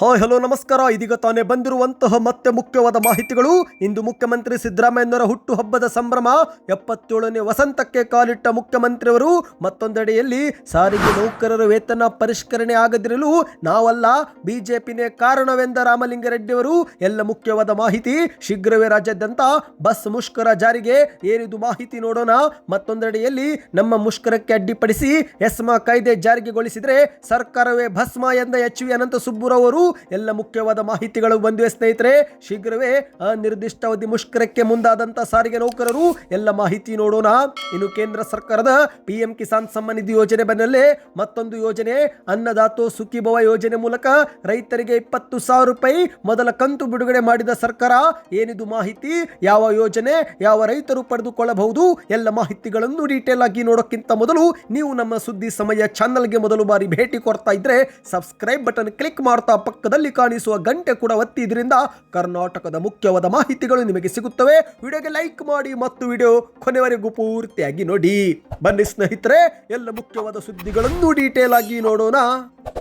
Hi, hello, ನಮಸ್ಕಾರ. ಇದೀಗ ತಾನೇ ಬಂದಿರುವಂತಹ ಮತ್ತೆ ಮುಖ್ಯವಾದ ಮಾಹಿತಿಗಳು. ಇಂದು ಮುಖ್ಯಮಂತ್ರಿ ಸಿದ್ದರಾಮಯ್ಯನವರ ಹುಟ್ಟುಹಬ್ಬದ ಸಂಭ್ರಮ. ಎಪ್ಪತ್ತೇಳನೇ ವಸಂತಕ್ಕೆ ಕಾಲಿಟ್ಟ ಮುಖ್ಯಮಂತ್ರಿಯವರು ಮತ್ತೊಂದೆಡೆಯಲ್ಲಿ ಸಾರಿಗೆ ನೌಕರರ ವೇತನ ಪರಿಷ್ಕರಣೆ ಆಗದಿರಲು ನಾವಲ್ಲ, ಬಿಜೆಪಿನೇ ಕಾರಣವೆಂದ ರಾಮಲಿಂಗಾರೆಡ್ಡಿಯವರು ಎಲ್ಲ ಮುಖ್ಯವಾದ ಮಾಹಿತಿ ಶೀಘ್ರವೇ ರಾಜ್ಯಾದ್ಯಂತ ಬಸ್ ಮುಷ್ಕರ ಜಾರಿಗೆ ಏನಿದು ಮಾಹಿತಿ ನೋಡೋಣ. ಮತ್ತೊಂದೆಡೆಯಲ್ಲಿ ನಮ್ಮ ಮುಷ್ಕರಕ್ಕೆ ಅಡ್ಡಿಪಡಿಸಿ ಎಸ್ಮಾ ಕಾಯ್ದೆ ಜಾರಿಗೆಗೊಳಿಸಿದರೆ ಸರ್ಕಾರವೇ ಭಸ್ಮ ಎಂದ ಎಚ್ ವಿ ಅನಂತ ಸುಬ್ಬುರವರು ಎಲ್ಲ ಮುಖ್ಯವಾದ ಮಾಹಿತಿಗಳು ಬಂದಿವೆ ಸ್ನೇಹಿತರೆ. ಶೀಘ್ರವೇ ಅನಿರ್ದಿಷ್ಟಾವಧಿ ಮುಷ್ಕರಕ್ಕೆ ಮುಂದಾದಂತಹ ಸಾರಿಗೆ ನೌಕರರು ಎಲ್ಲ ಮಾಹಿತಿ ನೋಡೋಣ. ಇನ್ನು ಕೇಂದ್ರ ಸರ್ಕಾರದ ಪಿಎಂ ಕಿಸಾನ್ ಸಮ್ಮಾನ್ ನಿಧಿ ಯೋಜನೆ ಬೆನ್ನಲ್ಲೇ ಮತ್ತೊಂದು ಯೋಜನೆ, ಅನ್ನದಾತೋ ಸುಖಿಭವ ಯೋಜನೆ ಮೂಲಕ ರೈತರಿಗೆ ಇಪ್ಪತ್ತು ಸಾವಿರ ರೂಪಾಯಿ ಮೊದಲ ಕಂತು ಬಿಡುಗಡೆ ಮಾಡಿದ ಸರ್ಕಾರ. ಏನಿದು ಮಾಹಿತಿ? ಯಾವ ಯೋಜನೆ, ಯಾವ ರೈತರು ಪಡೆದುಕೊಳ್ಳಬಹುದು? ಎಲ್ಲ ಮಾಹಿತಿಗಳನ್ನು ಡೀಟೇಲ್ ಆಗಿ ನೋಡೋಕ್ಕಿಂತ ಮೊದಲು ನೀವು ನಮ್ಮ ಸುದ್ದಿ ಸಮಯ ಚಾನಲ್ಗೆ ಮೊದಲು ಬಾರಿ ಭೇಟಿ ಕೊಡ್ತಾ ಇದ್ರೆ ಸಬ್ಸ್ಕ್ರೈಬ್ ಬಟನ್ ಕ್ಲಿಕ್ ಮಾಡ್ತಾ ಪಕ್ಕದಲ್ಲಿ ಕಾಣಿಸುವ ಗಂಟೆ ಕೂಡ ಒತ್ತಿ ಇದರಿಂದ ಕರ್ನಾಟಕದ ಮುಖ್ಯವಾದ ಮಾಹಿತಿಗಳು ನಿಮಗೆ ಸಿಗುತ್ತವೆ. ವಿಡಿಯೋಗೆ ಲೈಕ್ ಮಾಡಿ ಮತ್ತು ವಿಡಿಯೋ ಕೊನೆವರೆಗೂ ಪೂರ್ತಿಯಾಗಿ ನೋಡಿ. ಬನ್ನಿ ಸ್ನೇಹಿತರೆ, ಎಲ್ಲ ಮುಖ್ಯವಾದ ಸುದ್ದಿಗಳನ್ನು ಡೀಟೇಲ್ ಆಗಿ ನೋಡೋಣ.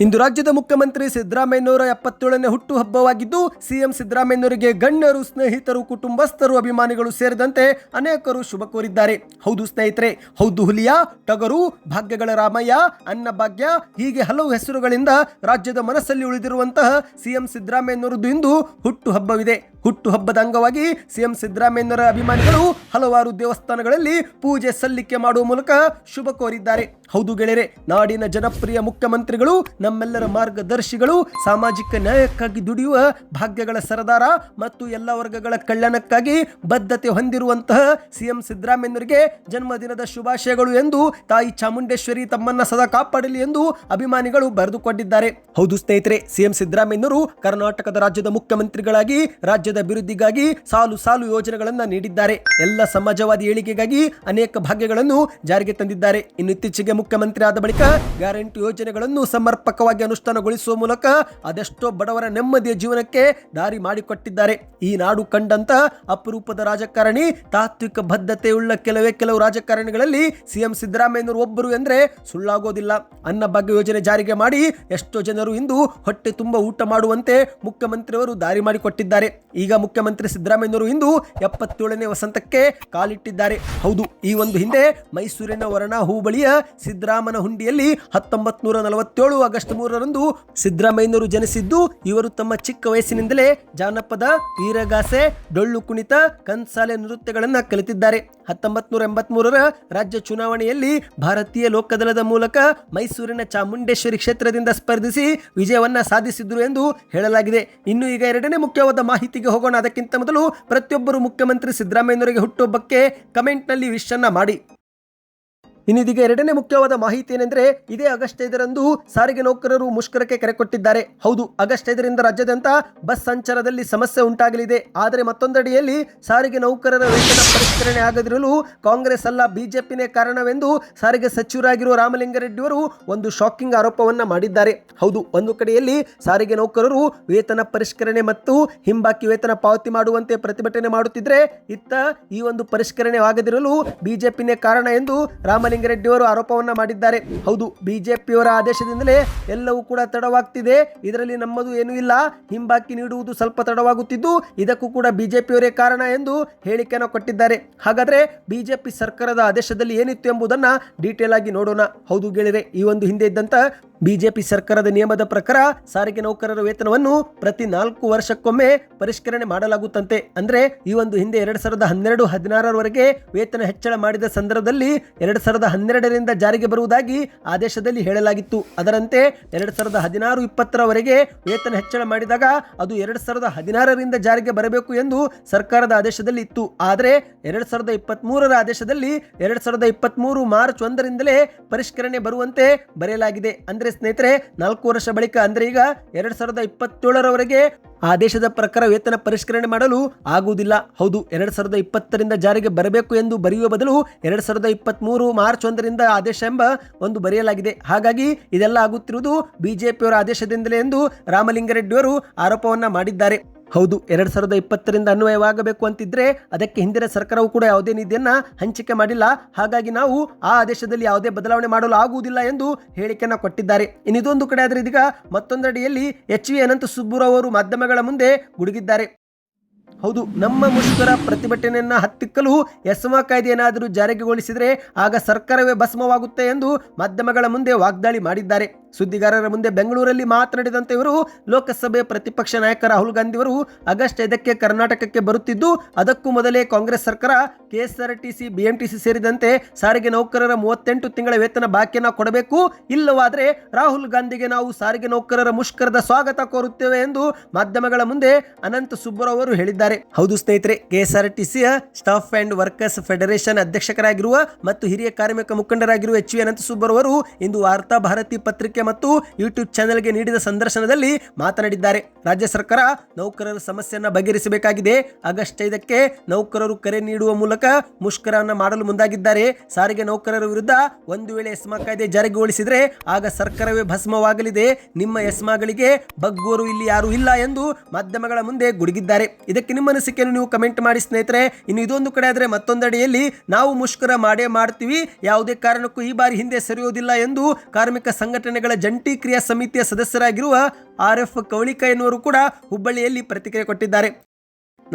ಇಂದು ರಾಜ್ಯದ ಮುಖ್ಯಮಂತ್ರಿ ಸಿದ್ದರಾಮಯ್ಯನವರ ಎಪ್ಪತ್ತೇಳನೇ ಹುಟ್ಟು ಹಬ್ಬವಾಗಿದ್ದು ಸಿಎಂ ಸಿದ್ದರಾಮಯ್ಯನವರಿಗೆ ಗಣ್ಯರು, ಸ್ನೇಹಿತರು, ಕುಟುಂಬಸ್ಥರು ಅಭಿಮಾನಿಗಳು ಸೇರಿದಂತೆ ಅನೇಕರು ಶುಭ ಕೋರಿದ್ದಾರೆ. ಹೌದು ಸ್ನೇಹಿತರೆ, ಹೌದು ಹುಲಿಯ, ಟಗರು, ಭಾಗ್ಯಗಳ ರಾಮಯ್ಯ ಅನ್ನಭಾಗ್ಯ ಹೀಗೆ ಹಲವು ಹೆಸರುಗಳಿಂದ ರಾಜ್ಯದ ಮನಸ್ಸಲ್ಲಿ ಉಳಿದಿರುವಂತಹ ಸಿಎಂ ಸಿದ್ದರಾಮಯ್ಯನವರದ್ದು ಇಂದು ಹುಟ್ಟು ಹಬ್ಬವಿದೆ ಹುಟ್ಟು ಹಬ್ಬದ ಅಂಗವಾಗಿ ಸಿಎಂ ಸಿದ್ದರಾಮಯ್ಯನವರ ಅಭಿಮಾನಿಗಳು ಹಲವಾರು ದೇವಸ್ಥಾನಗಳಲ್ಲಿ ಪೂಜೆ ಸಲ್ಲಿಕೆ ಮಾಡುವ ಮೂಲಕ ಶುಭ ಕೋರಿದ್ದಾರೆ. ಹೌದು ಗೆಳೆಯರೆ, ನಾಡಿನ ಜನಪ್ರಿಯ ಮುಖ್ಯಮಂತ್ರಿಗಳು, ನಮ್ಮೆಲ್ಲರ ಮಾರ್ಗದರ್ಶಿಗಳು, ಸಾಮಾಜಿಕ ನ್ಯಾಯಕ್ಕಾಗಿ ದುಡಿಯುವ ಭಾಗ್ಯಗಳ ಸರದಾರ ಮತ್ತು ಎಲ್ಲ ವರ್ಗಗಳ ಕಲ್ಯಾಣಕ್ಕಾಗಿ ಬದ್ಧತೆ ಹೊಂದಿರುವಂತಹ ಸಿಎಂ ಸಿದ್ದರಾಮಯ್ಯನವರಿಗೆ ಜನ್ಮದಿನದ ಶುಭಾಶಯಗಳು ಎಂದು ತಾಯಿ ಚಾಮುಂಡೇಶ್ವರಿ ತಮ್ಮನ್ನ ಸದಾ ಕಾಪಾಡಲಿ ಎಂದು ಅಭಿಮಾನಿಗಳು ಬರೆದುಕೊಂಡಿದ್ದಾರೆ. ಹೌದು ಸ್ನೇಹಿತರೆ, ಸಿಎಂ ಸಿದ್ದರಾಮಯ್ಯನವರು ಕರ್ನಾಟಕದ ರಾಜ್ಯದ ಮುಖ್ಯಮಂತ್ರಿಗಳಾಗಿ ರಾಜ್ಯದ ಅಭಿವೃದ್ಧಿಗಾಗಿ ಸಾಲು ಸಾಲು ಯೋಜನೆಗಳನ್ನ ನೀಡಿದ್ದಾರೆ. ಎಲ್ಲ ಸಮಾಜವಾದಿ ಏಳಿಗೆಗಾಗಿ ಅನೇಕ ಭಾಗ್ಯಗಳನ್ನು ಜಾರಿಗೆ ತಂದಿದ್ದಾರೆ. ಇನ್ನು ಇತ್ತೀಚೆಗೆ ಮುಖ್ಯಮಂತ್ರಿ ಆದ ಬಳಿಕ ಗ್ಯಾರಂಟಿ ಯೋಜನೆಗಳನ್ನು ಸಮರ್ಪಕವಾಗಿ ಅನುಷ್ಠಾನಗೊಳಿಸುವ ಮೂಲಕ ಅದೆಷ್ಟೋ ಬಡವರ ನೆಮ್ಮದಿಯ ಜೀವನಕ್ಕೆ ದಾರಿ ಮಾಡಿಕೊಟ್ಟಿದ್ದಾರೆ. ಈ ನಾಡು ಕಂಡಂತ ಅಪರೂಪದ ರಾಜಕಾರಣಿ, ತಾತ್ವಿಕ ಬದ್ಧತೆಯುಳ್ಳ ಕೆಲವೇ ಕೆಲವು ರಾಜಕಾರಣಿಗಳಲ್ಲಿ ಸಿಎಂ ಸಿದ್ದರಾಮಯ್ಯನವರು ಒಬ್ಬರು ಎಂದ್ರೆ ಸುಳ್ಳಾಗೋದಿಲ್ಲ. ಅನ್ನ ಭಾಗ್ಯ ಯೋಜನೆ ಜಾರಿಗೆ ಮಾಡಿ ಎಷ್ಟೋ ಜನರು ಇಂದು ಹೊಟ್ಟೆ ತುಂಬ ಊಟ ಮಾಡುವಂತೆ ಮುಖ್ಯಮಂತ್ರಿಯವರು ದಾರಿ ಮಾಡಿಕೊಟ್ಟಿದ್ದಾರೆ. ಈಗ ಮುಖ್ಯಮಂತ್ರಿ ಸಿದ್ದರಾಮಯ್ಯನವರು ಇಂದು ಎಪ್ಪತ್ತೇಳನೇ ವಸಂತಕ್ಕೆ ಕಾಲಿಟ್ಟಿದ್ದಾರೆ. ಹೌದು, ಈ ಒಂದು ಹಿಂದೆ ಮೈಸೂರಿನ ವರಣ ಹೂಬಳಿಯ ಸಿದ್ದರಾಮನ ಹುಂಡಿಯಲ್ಲಿ ಹತ್ತೊಂಬತ್ ನೂರ ನಲವತ್ತೇಳು ಆಗಸ್ಟ್ ಮೂರರಂದು ಸಿದ್ದರಾಮಯ್ಯನವರು ಜನಿಸಿದ್ದು, ಇವರು ತಮ್ಮ ಚಿಕ್ಕ ವಯಸ್ಸಿನಿಂದಲೇ ಜಾನಪದ, ವೀರಗಾಸೆ, ಡೊಳ್ಳು ಕುಣಿತ, ಕನ್ಸಾಲೆ ನೃತ್ಯಗಳನ್ನು ಕಲಿತಿದ್ದಾರೆ. ಹತ್ತೊಂಬತ್ ನೂರ ಎಂಬತ್ಮೂರರ ರಾಜ್ಯ ಚುನಾವಣೆಯಲ್ಲಿ ಭಾರತೀಯ ಲೋಕದಳದ ಮೂಲಕ ಮೈಸೂರಿನ ಚಾಮುಂಡೇಶ್ವರಿ ಕ್ಷೇತ್ರದಿಂದ ಸ್ಪರ್ಧಿಸಿ ವಿಜಯವನ್ನ ಸಾಧಿಸಿದ್ರು ಎಂದು ಹೇಳಲಾಗಿದೆ. ಇನ್ನು ಈಗ ಎರಡನೇ ಮುಖ್ಯವಾದ ಮಾಹಿತಿಗೆ ಹೋಗೋಣ. ಅದಕ್ಕಿಂತ ಮೊದಲು ಪ್ರತಿಯೊಬ್ಬರು ಮುಖ್ಯಮಂತ್ರಿ ಸಿದ್ದರಾಮಯ್ಯನವರಿಗೆ ಹುಟ್ಟುಹಬ್ಬಕ್ಕೆ ಕಮೆಂಟ್ನಲ್ಲಿ ವಿಶನ್ನ ಮಾಡಿ. ಇನ್ನಿದೀಗ ಎರಡನೇ ಮುಖ್ಯವಾದ ಮಾಹಿತಿ ಏನೆಂದರೆ, ಇದೇ ಆಗಸ್ಟ್ ಐದರಂದು ಸಾರಿಗೆ ನೌಕರರು ಮುಷ್ಕರಕ್ಕೆ ಕರೆ ಕೊಟ್ಟಿದ್ದಾರೆ. ಹೌದು, ಆಗಸ್ಟ್ ಐದರಿಂದ ರಾಜ್ಯಾದ್ಯಂತ ಬಸ್ ಸಂಚಾರದಲ್ಲಿ ಸಮಸ್ಯೆ ಉಂಟಾಗಲಿದೆ. ಆದರೆ ಮತ್ತೊಂದಡಿಯಲ್ಲಿ ಸಾರಿಗೆ ನೌಕರರ ವೇತನ ಪರಿಷ್ಕರಣೆ ಆಗದಿರಲು ಕಾಂಗ್ರೆಸ್ ಅಲ್ಲ ಬಿಜೆಪಿನೇ ಕಾರಣವೆಂದು ಸಾರಿಗೆ ಸಚಿವರಾಗಿರುವ ರಾಮಲಿಂಗಾರೆಡ್ಡಿಯವರು ಒಂದು ಶಾಕಿಂಗ್ ಆರೋಪವನ್ನ ಮಾಡಿದ್ದಾರೆ. ಹೌದು, ಒಂದು ಕಡೆಯಲ್ಲಿ ಸಾರಿಗೆ ನೌಕರರು ವೇತನ ಪರಿಷ್ಕರಣೆ ಮತ್ತು ಹಿಂಬಾಕಿ ವೇತನ ಪಾವತಿ ಮಾಡುವಂತೆ ಪ್ರತಿಭಟನೆ ಮಾಡುತ್ತಿದ್ರೆ, ಇತ್ತ ಈ ಒಂದು ಪರಿಷ್ಕರಣೆ ಆಗದಿರಲು ಬಿಜೆಪಿನೇ ಕಾರಣ ಎಂದು ರಾಮಲಿಂಗಾರೆಡ್ಡಿ ಅವರು ಆರೋಪವನ್ನ ಮಾಡಿದ್ದಾರೆ. ಹೌದು, ಬಿಜೆಪಿಯವರ ಆದೇಶದಿಂದಲೇ ಎಲ್ಲವೂ ಕೂಡ ತಡವಾಗ್ತಿದೆ. ಇದರಲ್ಲಿ ನಮ್ಮದು ಏನೂ ಇಲ್ಲ. ಹಿಂಬಾಕಿ ನೀಡುವುದು ಸ್ವಲ್ಪ ತಡವಾಗುತ್ತಿದ್ದು, ಇದಕ್ಕೂ ಕೂಡ ಬಿಜೆಪಿಯವರೇ ಕಾರಣ ಎಂದು ಹೇಳಿಕೆಯನ್ನು ಕೊಟ್ಟಿದ್ದಾರೆ. ಹಾಗಾದ್ರೆ ಬಿಜೆಪಿ ಸರ್ಕಾರದ ಆದೇಶದಲ್ಲಿ ಏನಿತ್ತು ಎಂಬುದನ್ನ ಡೀಟೇಲ್ ಆಗಿ ನೋಡೋಣ. ಹೌದು ಗೆಳೆಯರೆ, ಈ ಒಂದು ಹಿಂದೆ ಇದ್ದಂತ ಬಿಜೆಪಿ ಸರ್ಕಾರದ ನಿಯಮದ ಪ್ರಕಾರ ಸಾರಿಗೆ ನೌಕರರ ವೇತನವನ್ನು ಪ್ರತಿ ನಾಲ್ಕು ವರ್ಷಕ್ಕೊಮ್ಮೆ ಪರಿಷ್ಕರಣೆ ಮಾಡಲಾಗುತ್ತಂತೆ. ಅಂದ್ರೆ ಈ ಒಂದು ಹಿಂದೆ ಎರಡ್ ಸಾವಿರದ ಹನ್ನೆರಡು ಹದಿನಾರರವರೆಗೆ ವೇತನ ಹೆಚ್ಚಳ ಮಾಡಿದ ಸಂದರ್ಭದಲ್ಲಿ ಎರಡ್ ಸಾವಿರದ ಹನ್ನೆರಡರಿಂದ ಜಾರಿಗೆ ಬರುವುದಾಗಿ ಆದೇಶದಲ್ಲಿ ಹೇಳಲಾಗಿತ್ತು. ಅದರಂತೆ ಎರಡ್ ಸಾವಿರದ ಹದಿನಾರು ಇಪ್ಪತ್ತರವರೆಗೆ ವೇತನ ಹೆಚ್ಚಳ ಮಾಡಿದಾಗ ಅದು ಎರಡ್ ಸಾವಿರದ ಹದಿನಾರರಿಂದ ಜಾರಿಗೆ ಬರಬೇಕು ಎಂದು ಸರ್ಕಾರದ ಆದೇಶದಲ್ಲಿ ಇತ್ತು. ಆದರೆ ಎರಡ್ ಸಾವಿರದ ಇಪ್ಪತ್ತ್ ಮೂರರ ಆದೇಶದಲ್ಲಿ ಎರಡ್ ಸಾವಿರದ ಇಪ್ಪತ್ತ್ ಮೂರು ಮಾರ್ಚ್ ಒಂದರಿಂದಲೇ ಪರಿಷ್ಕರಣೆ ಬರುವಂತೆ ಬರೆಯಲಾಗಿದೆ. ಅಂದ್ರೆ ಸ್ನೇಹಿತರೆ, ನಾಲ್ಕು ವರ್ಷ ಬಳಿಕ ಅಂದ್ರೆ ಈಗ ಎರಡ್ ಸಾವಿರದ ಇಪ್ಪತ್ತೇಳರವರೆಗೆ ಆದೇಶದ ಪ್ರಕಾರ ವೇತನ ಪರಿಷ್ಕರಣೆ ಮಾಡಲು ಆಗುವುದಿಲ್ಲ. ಹೌದು, ಎರಡ್ ಸಾವಿರದ ಇಪ್ಪತ್ತರಿಂದ ಜಾರಿಗೆ ಬರಬೇಕು ಎಂದು ಬರೆಯುವ ಬದಲು ಎರಡ್ ಸಾವಿರದ ಇಪ್ಪತ್ತ್ ಮೂರು ಮಾರ್ಚ್ ಒಂದರಿಂದ ಆದೇಶ ಎಂಬ ಒಂದು ಬರೆಯಲಾಗಿದೆ. ಹಾಗಾಗಿ ಇದೆಲ್ಲ ಆಗುತ್ತಿರುವುದು ಬಿಜೆಪಿಯವರ ಆದೇಶದಿಂದಲೇ ಎಂದು ರಾಮಲಿಂಗಾರೆಡ್ಡಿಯವರು ಆರೋಪವನ್ನ ಮಾಡಿದ್ದಾರೆ. ಹೌದು, ಎರಡ್ ಸಾವಿರದ ಇಪ್ಪತ್ತರಿಂದ ಅನ್ವಯವಾಗಬೇಕು ಅಂತಿದ್ರೆ ಅದಕ್ಕೆ ಹಿಂದಿನ ಸರ್ಕಾರವು ಕೂಡ ಯಾವುದೇ ನಿಧಿಯನ್ನ ಹಂಚಿಕೆ ಮಾಡಿಲ್ಲ. ಹಾಗಾಗಿ ನಾವು ಆ ಆದೇಶದಲ್ಲಿ ಯಾವುದೇ ಬದಲಾವಣೆ ಮಾಡಲು ಆಗುವುದಿಲ್ಲ ಎಂದು ಹೇಳಿಕೆಯನ್ನ ಕೊಟ್ಟಿದ್ದಾರೆ. ಇನ್ನಿದೊಂದು ಕಡೆ ಆದರೆ ಇದೀಗ ಮತ್ತೊಂದಡಿಯಲ್ಲಿ ಎಚ್ ವಿ ಅನಂತ ಸುಬ್ಬುರಾವ್ ಅವರು ಮಾಧ್ಯಮಗಳ ಮುಂದೆ ಗುಡುಗಿದ್ದಾರೆ. ಹೌದು, ನಮ್ಮ ಮುಷ್ಕರ ಪ್ರತಿಭಟನೆಯನ್ನ ಹತ್ತಿಕ್ಕಲು ಎಸ್ಮ ಕಾಯ್ದೆ ಏನಾದರೂ ಜಾರಿಗೆಗೊಳಿಸಿದರೆ ಆಗ ಸರ್ಕಾರವೇ ಭಸ್ಮವಾಗುತ್ತೆ ಎಂದು ಮಾಧ್ಯಮಗಳ ಮುಂದೆ ವಾಗ್ದಾಳಿ ಮಾಡಿದ್ದಾರೆ. ಸುದ್ದಿಗಾರರ ಮುಂದೆ ಬೆಂಗಳೂರಲ್ಲಿ ಮಾತನಾಡಿದಂತೆ ಇವರು ಲೋಕಸಭೆ ಪ್ರತಿಪಕ್ಷ ನಾಯಕ ರಾಹುಲ್ ಗಾಂಧಿ ಅವರು ಆಗಸ್ಟ್ ಐದಕ್ಕೆ ಕರ್ನಾಟಕಕ್ಕೆ ಬರುತ್ತಿದ್ದು, ಅದಕ್ಕೂ ಮೊದಲೇ ಕಾಂಗ್ರೆಸ್ ಸರ್ಕಾರ, ಕೆಎಸ್ಆರ್ಟಿಸಿ, ಬಿಎಂಟಿಸಿ ಸೇರಿದಂತೆ ಸಾರಿಗೆ ನೌಕರರ ಮೂವತ್ತೆಂಟು ತಿಂಗಳ ವೇತನ ಬಾಕಿಯನ್ನು ಕೊಡಬೇಕು. ಇಲ್ಲವಾದರೆ ರಾಹುಲ್ ಗಾಂಧಿಗೆ ನಾವು ಸಾರಿಗೆ ನೌಕರರ ಮುಷ್ಕರದ ಸ್ವಾಗತ ಕೋರುತ್ತೇವೆ ಎಂದು ಮಾಧ್ಯಮಗಳ ಮುಂದೆ ಅನಂತ ಸುಬ್ಬರಾವ್ ಅವರು ಹೇಳಿದ್ದಾರೆ. ಹೌದು ಸ್ನೇಹಿತರೆ, ಕೆಎಸ್ಆರ್ಟಿಸಿಯ ಸ್ಟಾಫ್ ಅಂಡ್ ವರ್ಕರ್ಸ್ ಫೆಡರೇಷನ್ ಅಧ್ಯಕ್ಷರಾಗಿರುವ ಮತ್ತು ಹಿರಿಯ ಕಾರ್ಮಿಕ ಮುಖಂಡರಾಗಿರುವ ಎಚ್ ವಿ ಅನಂತ ಸುಬ್ಬರವರು ಇಂದು ವಾರ್ತಾ ಭಾರತಿ ಪತ್ರಿಕೆ ಮತ್ತು ಯೂಟ್ಯೂಬ್ ಚಾನೆಲ್ಗೆ ನೀಡಿದ ಸಂದರ್ಶನದಲ್ಲಿ ಮಾತನಾಡಿದ್ದಾರೆ. ರಾಜ್ಯ ಸರ್ಕಾರ ನೌಕರರ ಸಮಸ್ಯೆಯನ್ನು ಬಗೆಹರಿಸಬೇಕಾಗಿದೆ. ಆಗಸ್ಟ್ ಐದಕ್ಕೆ ನೌಕರರು ಕರೆ ನೀಡುವ ಮೂಲಕ ಮುಷ್ಕರವನ್ನು ಮಾಡಲು ಮುಂದಾಗಿದ್ದಾರೆ. ಸಾರಿಗೆ ನೌಕರರ ವಿರುದ್ಧ ಒಂದು ವೇಳೆ ಎಸ್ಮಾ ಕಾಯ್ದೆ ಜಾರಿಗೊಳಿಸಿದರೆ ಆಗ ಸರ್ಕಾರವೇ ಭಸ್ಮವಾಗಲಿದೆ. ನಿಮ್ಮ ಎಸ್ಮಾಗಳಿಗೆ ಬಗ್ಗೋರು ಇಲ್ಲಿ ಯಾರು ಇಲ್ಲ ಎಂದು ಮಾಧ್ಯಮಗಳ ಮುಂದೆ ಗುಡುಗಿದ್ದಾರೆ. ಇದಕ್ಕೆ ನಿಮ್ಮ ಅನಿಸಿಕೆಯನ್ನು ನೀವು ಕಮೆಂಟ್ ಮಾಡಿ ಸ್ನೇಹಿತರೆ. ಇನ್ನು ಇದೊಂದು ಕಡೆ ಆದರೆ ಮತ್ತೊಂದೆಡೆಯಲ್ಲಿ ನಾವು ಮುಷ್ಕರ ಮಾಡೇ ಮಾಡ್ತೀವಿ. ಯಾವುದೇ ಕಾರಣಕ್ಕೂ ಈ ಬಾರಿ ಹಿಂದೆ ಸರಿಯೋದಿಲ್ಲ ಎಂದು ಕಾರ್ಮಿಕ ಸಂಘಟನೆಗಳ ಜಂಟಿ ಕ್ರಿಯಾ ಸಮಿತಿಯ ಸದಸ್ಯರಾಗಿರುವ ಆರ್ ಎಫ್ ಕವಳಿಕ ಎನ್ನುವರು ಕೂಡ ಹುಬ್ಬಳ್ಳಿಯಲ್ಲಿ ಪ್ರತಿಕ್ರಿಯೆ ಕೊಟ್ಟಿದ್ದಾರೆ.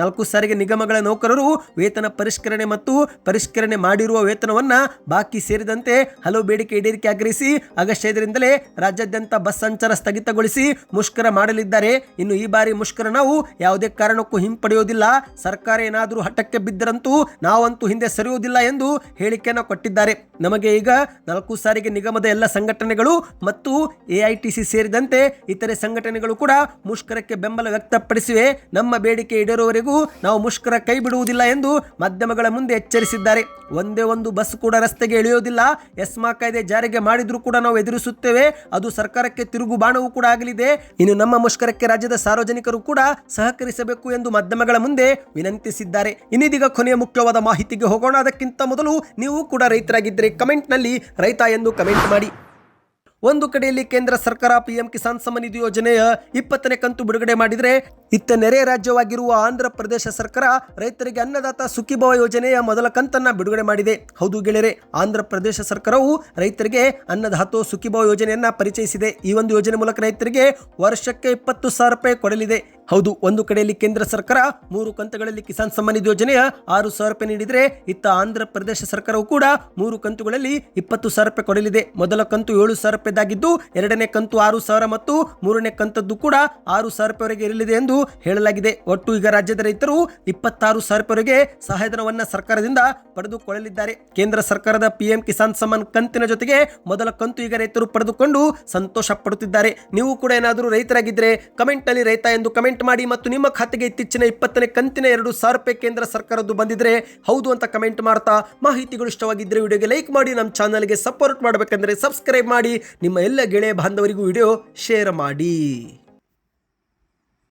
ನಾಲ್ಕು ಸಾರಿಗೆ ನಿಗಮಗಳ ನೌಕರರು ವೇತನ ಪರಿಷ್ಕರಣೆ ಮತ್ತು ಪರಿಷ್ಕರಣೆ ಮಾಡಿರುವ ವೇತನವನ್ನ ಬಾಕಿ ಸೇರಿದಂತೆ ಹಲವು ಬೇಡಿಕೆ ಈಡೇರಿಕೆ ಆಗ್ರಹಿಸಿ ಆಗಸ್ಟ್ ಐದರಿಂದಲೇ ರಾಜ್ಯಾದ್ಯಂತ ಬಸ್ ಸಂಚಾರ ಸ್ಥಗಿತಗೊಳಿಸಿ ಮುಷ್ಕರ ಮಾಡಲಿದ್ದಾರೆ. ಇನ್ನು ಈ ಬಾರಿ ಮುಷ್ಕರ ನಾವು ಯಾವುದೇ ಕಾರಣಕ್ಕೂ ಹಿಂಪಡೆಯುವುದಿಲ್ಲ ಸರ್ಕಾರ ಏನಾದರೂ ಹಠಕ್ಕೆ ಬಿದ್ದರಂತೂ ನಾವಂತೂ ಹಿಂದೆ ಸರಿಯುವುದಿಲ್ಲ ಎಂದು ಹೇಳಿಕೆಯನ್ನು ಕೊಟ್ಟಿದ್ದಾರೆ. ನಮಗೆ ಈಗ ನಾಲ್ಕು ಸಾರಿಗೆ ನಿಗಮದ ಎಲ್ಲ ಸಂಘಟನೆಗಳು ಮತ್ತು ಎಐಟಿಸಿ ಸೇರಿದಂತೆ ಇತರೆ ಸಂಘಟನೆಗಳು ಕೂಡ ಮುಷ್ಕರಕ್ಕೆ ಬೆಂಬಲ ವ್ಯಕ್ತಪಡಿಸಿವೆ. ನಮ್ಮ ಬೇಡಿಕೆ ಈಡೇರುವವರೆಗೂ ನಾವು ಮುಷ್ಕರ ಕೈ ಬಿಡುವುದಿಲ್ಲ ಎಂದು ಮಾಧ್ಯಮಗಳ ಮುಂದೆ ಎಚ್ಚರಿಸಿದ್ದಾರೆ. ಒಂದೇ ಒಂದು ಬಸ್ ಕೂಡ ರಸ್ತೆಗೆ ಇಳಿಯೋದಿಲ್ಲ. ಎಸ್ಮಾ ಕಾಯ್ದೆ ಜಾರಿಗೆ ಮಾಡಿದ್ರೂ ಕೂಡ ನಾವು ಎದುರಿಸುತ್ತೇವೆ. ಅದು ಸರ್ಕಾರಕ್ಕೆ ತಿರುಗು ಬಾಣವೂ ಕೂಡ ಆಗಲಿದೆ. ಇನ್ನು ನಮ್ಮ ಮುಷ್ಕರಕ್ಕೆ ರಾಜ್ಯದ ಸಾರ್ವಜನಿಕರು ಕೂಡ ಸಹಕರಿಸಬೇಕು ಎಂದು ಮಾಧ್ಯಮಗಳ ಮುಂದೆ ವಿನಂತಿಸಿದ್ದಾರೆ. ಇನ್ನಿದೀಗ ಕೊನೆಯ ಮುಖ್ಯವಾದ ಮಾಹಿತಿಗೆ ಹೋಗೋಣ. ಅದಕ್ಕಿಂತ ಮೊದಲು ನೀವು ಕೂಡ ರೈತರಾಗಿದ್ದರೆ ಕಮೆಂಟ್ನಲ್ಲಿ ರೈತ ಎಂದು ಕಮೆಂಟ್ ಮಾಡಿ. ಒಂದು ಕಡೆಯಲ್ಲಿ ಕೇಂದ್ರ ಸರ್ಕಾರ ಪಿಎಂ ಕಿಸಾನ್ ಸಮ್ಮಾನ್ ನಿಧಿ ಯೋಜನೆಯ ಇಪ್ಪತ್ತನೇ ಕಂತು ಬಿಡುಗಡೆ ಮಾಡಿದರೆ ಇತ್ತ ನೆರೆ ರಾಜ್ಯವಾಗಿರುವ ಆಂಧ್ರ ಪ್ರದೇಶ ಸರ್ಕಾರ ರೈತರಿಗೆ ಅನ್ನದಾತ ಸುಖಿಭವ ಯೋಜನೆಯ ಮೊದಲ ಕಂತನ್ನ ಬಿಡುಗಡೆ ಮಾಡಿದೆ. ಹೌದು ಗೆಳೆಯರೆ, ಆಂಧ್ರ ಪ್ರದೇಶ ಸರ್ಕಾರವು ರೈತರಿಗೆ ಅನ್ನದಾತೋ ಸುಖಿಭವ ಯೋಜನೆಯನ್ನ ಪರಿಚಯಿಸಿದೆ. ಈ ಒಂದು ಯೋಜನೆ ಮೂಲಕ ರೈತರಿಗೆ ವರ್ಷಕ್ಕೆ ಇಪ್ಪತ್ತು ಸಾವಿರ ರೂಪಾಯಿ ಕೊಡಲಿದೆ. ಹೌದು, ಒಂದು ಕಡೆಯಲ್ಲಿ ಕೇಂದ್ರ ಸರ್ಕಾರ, ಮೂರು ಕಂತುಗಳಲ್ಲಿ ಕಿಸಾನ್ ಸಮ್ಮಾನ್ ನಿಧಿ ಯೋಜನೆಯ ಆರು ಸಾವಿರ ರೂಪಾಯಿ ನೀಡಿದರೆ ಇತ್ತ ಆಂಧ್ರ ಪ್ರದೇಶ ಸರ್ಕಾರವು ಕೂಡ ಮೂರು ಕಂತುಗಳಲ್ಲಿ ಇಪ್ಪತ್ತು ಸಾವಿರ ರೂಪಾಯಿ ಕೊಡಲಿದೆ. ಮೊದಲ ಕಂತು ಏಳು ಸಾವಿರ ರೂಪಾಯಿದಾಗಿದ್ದು, ಎರಡನೇ ಕಂತು ಆರು ಸಾವಿರ ಮತ್ತು ಮೂರನೇ ಕಂತದ್ದು ಕೂಡ ಆರು ಸಾವಿರ ರೂಪಾಯಿವರೆಗೆ ಇರಲಿದೆ ಎಂದು ಹೇಳಲಾಗಿದೆ. ಒಟ್ಟು ಈಗ ರಾಜ್ಯದ ರೈತರು ಇಪ್ಪತ್ತಾರು ಸಾವಿರ ರೂಪಾಯಿವರೆಗೆ ಸಹಾಯಧನವನ್ನು ಸರ್ಕಾರದಿಂದ ಪಡೆದುಕೊಳ್ಳಲಿದ್ದಾರೆ. ಕೇಂದ್ರ ಸರ್ಕಾರದ ಪಿಎಂ ಕಿಸಾನ್ ಸಮ್ಮಾನ್ ಕಂತಿನ ಜೊತೆಗೆ ಮೊದಲ ಕಂತು ಈಗ ರೈತರು ಪಡೆದುಕೊಂಡು ಸಂತೋಷ ಪಡುತ್ತಿದ್ದಾರೆ. ನೀವು ಕೂಡ ಏನಾದರೂ ರೈತರಾಗಿದ್ದರೆ ಕಮೆಂಟ್ನಲ್ಲಿ ರೈತ ಎಂದು ಕಮೆಂಟ್ ಮಾಡಿ ಮತ್ತು ನಿಮ್ಮ ಖಾತೆಗೆ ಇತ್ತೀಚಿನ ಇಪ್ಪತ್ತನೇ ಕಂತಿನ ಎರಡು ಸಾವಿರ ರೂಪಾಯಿ ಕೇಂದ್ರ ಸರ್ಕಾರದ್ದು ಬಂದಿದ್ರೆ ಹೌದು ಅಂತ ಕಮೆಂಟ್ ಮಾಡ್ತಾ ಮಾಹಿತಿಗಳು ಇಷ್ಟವಾಗಿದ್ದರೆ ವಿಡಿಯೋಗೆ ಲೈಕ್ ಮಾಡಿ, ನಮ್ಮ ಚಾನಲ್ಗೆ ಸಪೋರ್ಟ್ ಮಾಡಬೇಕಂದ್ರೆ ಸಬ್ಸ್ಕ್ರೈಬ್ ಮಾಡಿ, ನಿಮ್ಮ ಎಲ್ಲ ಗೆಳೆಯ ಬಾಂಧವರಿಗೂ ವಿಡಿಯೋ ಶೇರ್ ಮಾಡಿ.